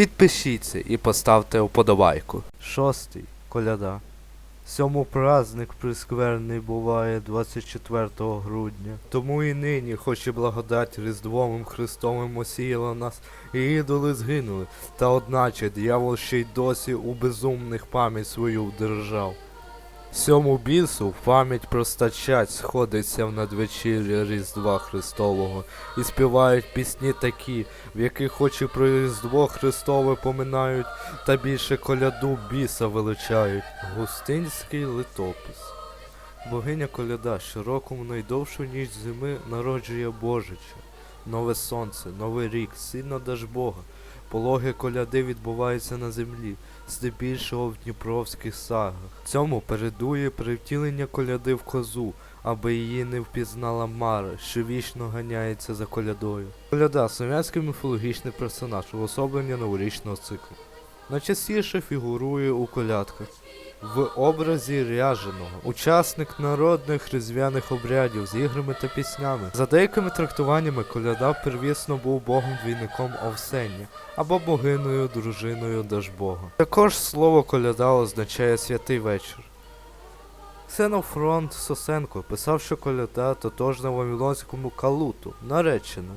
Підпишіться і поставте вподобайку. Шостий. Коляда. Сьому праздник прискверний буває 24 грудня. Тому і нині, хоч і благодать Різдвовим Христовим осіяла нас, і ідоли згинули, та одначе дьявол ще й досі у безумних пам'ять свою вдержав. Сьому бісу пам'ять простачать сходиться в надвечір'я Різдва Христового і співають пісні такі, в яких хоч і про Різдво Христове поминають, та більше коляду біса величають. Густинський литопис. Богиня коляда щороку найдовшу ніч зими народжує Божича. Нове сонце, новий рік, сильно даж Бога. Пологи коляди відбуваються на землі, здебільшого в дніпровських сагах. Цьому передує привтілення коляди в козу, аби її не впізнала Мара, що вічно ганяється за колядою. Коляда слов'янський міфологічний персонаж, уособлення новорічного циклу. Найчастіше фігурує у колядках. В образі ряженого, учасник народних різдвяних обрядів з іграми та піснями. За деякими трактуваннями коляда первісно був богом-двійником Овсення або богиною дружиною Дажбога. Також слово коляда означає святий вечір. Ксенофронт Сосенко писав, що коляда тотожна вавилонському калуту, наречена.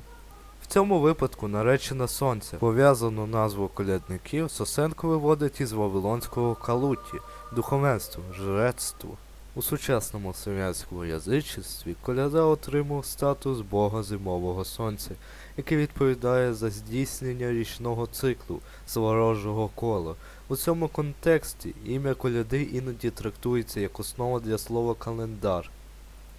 В цьому випадку наречена сонця. Пов'язану назву колядників Сосенко виводить із вавилонського калуті, духовенство, жрецтво. У сучасному слов'янському язичестві коляда отримав статус бога зимового сонця, який відповідає за здійснення річного циклу з ворожого кола. У цьому контексті ім'я коляди іноді трактується як основа для слова календар.